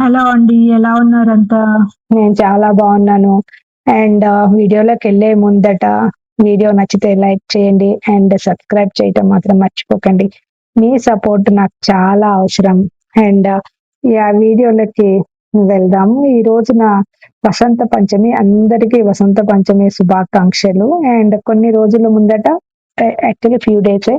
Hello అండి. ఎలా ఉన్నారంతా? నేను చాలా బాగున్నాను. అండ్ వీడియోలోకి వెళ్ళే ముందట వీడియో నచ్చితే లైక్ చేయండి. అండ్ సబ్స్క్రైబ్ చేయటం మాత్రం మర్చిపోకండి. మీ సపోర్ట్ నాకు చాలా అవసరం. అండ్ ఆ వీడియోలోకి వెళ్దాము. ఈ రోజున వసంత పంచమి అందరికీ వసంత పంచమి శుభాకాంక్షలు. అండ్ కొన్ని రోజుల ముందట యాక్చువల్లీ ఫ్యూ డేసే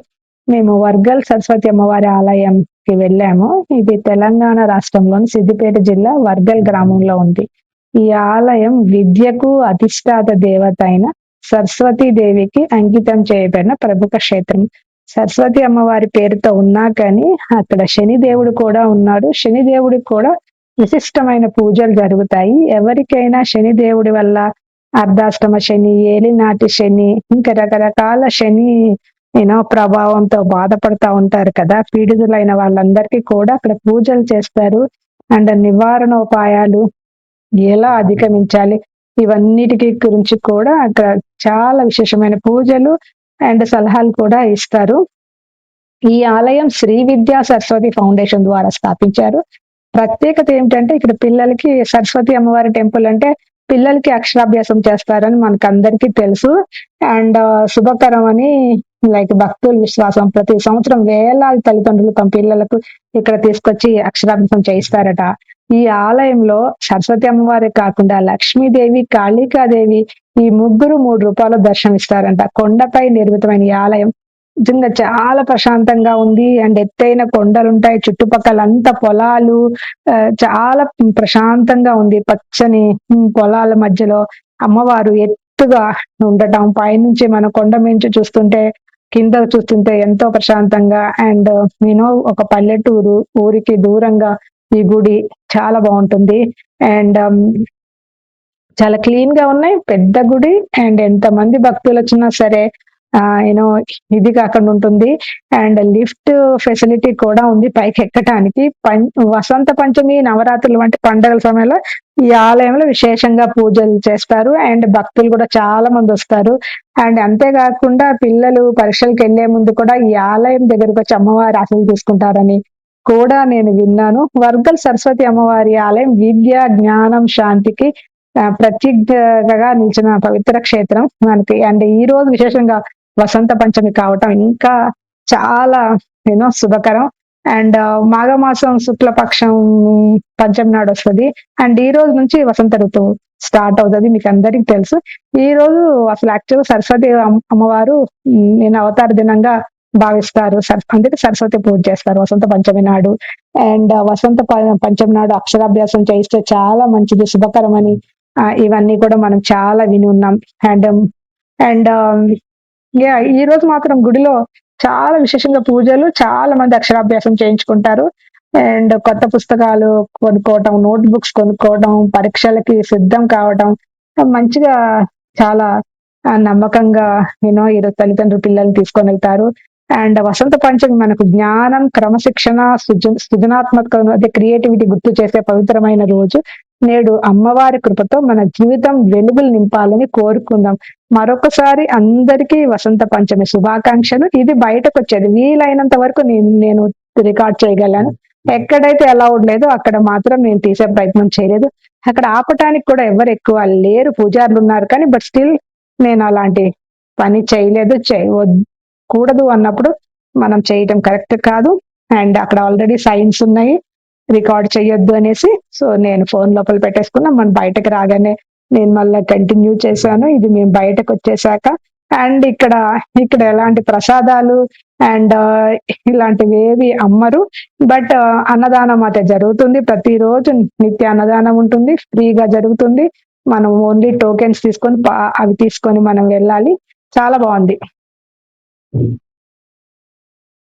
మేము వర్గల్ సరస్వతి అమ్మవారి ఆలయం కి వెళ్ళాము. ఇది తెలంగాణ రాష్ట్రంలోని సిద్దిపేట జిల్లా వర్గల్ గ్రామంలో ఉంది. ఈ ఆలయం విద్యకు అధిష్టాత దేవత అయిన సరస్వతీ దేవికి అంకితం చేయబడిన ప్రముఖ క్షేత్రం. సరస్వతి అమ్మవారి పేరుతో ఉన్నా కానీ అక్కడ శని దేవుడు కూడా ఉన్నాడు. శని దేవుడికి కూడా విశిష్టమైన పూజలు జరుగుతాయి. ఎవరికైనా శని దేవుడి వల్ల అర్ధాష్టమ శని, ఏలినాటి శని, ఇంకా రకరకాల శని యూనో ప్రభావంతో బాధపడతా ఉంటారు కదా! పీడితులైన వాళ్ళందరికీ కూడా అక్కడ పూజలు చేస్తారు. అండ్ నివారణోపాయాలు ఎలా అధిగమించాలి ఇవన్నిటికి గురించి కూడా అక్కడ చాలా విశేషమైన పూజలు అండ్ సలహాలు కూడా ఇస్తారు. ఈ ఆలయం శ్రీ విద్యా సరస్వతి ఫౌండేషన్ ద్వారా స్థాపించారు. ప్రత్యేకత ఏమిటంటే ఇక్కడ పిల్లలకి సరస్వతి అమ్మవారి టెంపుల్ అంటే పిల్లలకి అక్షరాభ్యాసం చేస్తారని మనకు అందరికీ తెలుసు. అండ్ శుభకరం అని లైక్ భక్తుల విశ్వాసం. ప్రతి సంవత్సరం వేలాది తల్లిదండ్రులు తమ పిల్లలకు ఇక్కడ తీసుకొచ్చి అక్షరాభ్యాసం చేయిస్తారట. ఈ ఆలయంలో సరస్వతి అమ్మవారే కాకుండా లక్ష్మీదేవి, కాళికాదేవి ఈ ముగ్గురు మూడు రూపాయలు దర్శనమిస్తారంట. కొండపై నిర్మితమైన ఈ ఆలయం నిజంగా చాలా ప్రశాంతంగా ఉంది. అండ్ ఎత్తైన కొండలుంటాయి. చుట్టుపక్కల అంతా పొలాలు చాలా ప్రశాంతంగా ఉంది. పచ్చని పొలాల మధ్యలో అమ్మవారు ఎత్తుగా ఉండటం పైనుంచి మన కొండ మించి చూస్తుంటే కింద చూస్తుంటే ఎంతో ప్రశాంతంగా అండ్ నేను ఒక పల్లెటూరు ఊరికి దూరంగా ఈ గుడి చాలా బాగుంటుంది. అండ్ um, చాలా క్లీన్గా ఉన్నాయి పెద్ద గుడి అండ్ ఎంత మంది భక్తులు వచ్చినా సరే యూనో ఇది కాకుండా ఉంటుంది. అండ్ లిఫ్ట్ ఫెసిలిటీ కూడా ఉంది పైకి ఎక్కడానికి వసంత పంచమి నవరాత్రులు వంటి పండుగల సమయంలో ఈ ఆలయంలో విశేషంగా పూజలు చేస్తారు. అండ్ భక్తులు కూడా చాలా మంది వస్తారు. అండ్ అంతేకాకుండా పిల్లలు పరీక్షలకు వెళ్ళే ముందు కూడా ఈ ఆలయం దగ్గరకు వచ్చి అమ్మవారి ఆశలు తీసుకుంటారని కూడా నేను విన్నాను. వర్గల్ సరస్వతి అమ్మవారి ఆలయం విద్య జ్ఞానం శాంతికి ప్రత్యేకగా నిలిచిన పవిత్ర క్షేత్రం మనకి. అండ్ ఈ రోజు విశేషంగా వసంత పంచమి కావటం ఇంకా చాలా యూనో శుభకరం. అండ్ uh, మాఘమాసం శుక్లపక్షం పంచమి నాడు వస్తుంది. అండ్ ఈ రోజు నుంచి వసంత ఋతువు స్టార్ట్ అవుతుంది మీకు అందరికి తెలుసు. ఈ రోజు అసలు యాక్చువల్ సరస్వతి అమ్మవారు నేను అవతార దినంగా భావిస్తారు. అందుకే సరస్వతి పూజ చేస్తారు వసంత పంచమి నాడు. అండ్ uh, వసంత పంచమి నాడు అక్షరాభ్యాసం చేయిస్తే చాలా మంచిది శుభకరమని uh, ఇవన్నీ కూడా మనం చాలా విని ఉన్నాం. And um, and um, yeah ఈ రోజు మాత్రం గుడిలో చాలా విశేషంగా పూజలు చాలా మంది అక్షరాభ్యాసం చేయించుకుంటారు. అండ్ కొత్త పుస్తకాలు కొనుక్కోవటం నోట్ బుక్స్ కొనుక్కోవటం పరీక్షలకి సిద్ధం కావటం మంచిగా చాలా నమ్మకంగా యూనో ఈరోజు తల్లిదండ్రులు పిల్లల్ని తీసుకొని వెళ్తారు. అండ్ వసంత పంచమి మనకు జ్ఞానం క్రమశిక్షణ సృజ సృజనాత్మక అదే క్రియేటివిటీ గుర్తు చేసే పవిత్రమైన రోజు. నేడు అమ్మవారి కృపతో మన జీవితం వెలుగులు నింపాలని కోరుకుందాం. మరొకసారి అందరికీ వసంత పంచమి శుభాకాంక్షలు. ఇది బయటకు వచ్చేది వీలైనంత వరకు నేను నేను రికార్డ్ చేయగలను. ఎక్కడైతే అలౌడ్ లేదో అక్కడ మాత్రం నేను తీసే ప్రయత్నం చేయలేదు. అక్కడ ఆపటానికి కూడా ఎవరు ఎక్కువ లేరు. పూజారులు ఉన్నారు కానీ బట్ స్టిల్ నేను అలాంటి పని చేయలేదు. చేయకూడదు అన్నప్పుడు మనం చేయటం కరెక్ట్ కాదు. అండ్ అక్కడ ఆల్రెడీ సైన్స్ ఉన్నాయి. రికార్డ్ చేయొద్దు అనేసి. సో నేను ఫోన్ లోపల పెట్టేసుకున్నా. మనం బయటకు రాగానే నేను మళ్ళీ కంటిన్యూ చేశాను. ఇది మేము బయటకు వచ్చేసాక. అండ్ ఇక్కడ ఇక్కడ ఎలాంటి ప్రసాదాలు అండ్ ఇలాంటివి ఏవి అమ్మరు. బట్ అన్నదానం అయితే జరుగుతుంది. ప్రతిరోజు నిత్య అన్నదానం ఉంటుంది. ఫ్రీగా జరుగుతుంది. మనం ఓన్లీ టోకెన్స్ తీసుకొని అవి తీసుకొని మనం వెళ్ళాలి. చాలా బాగుంది.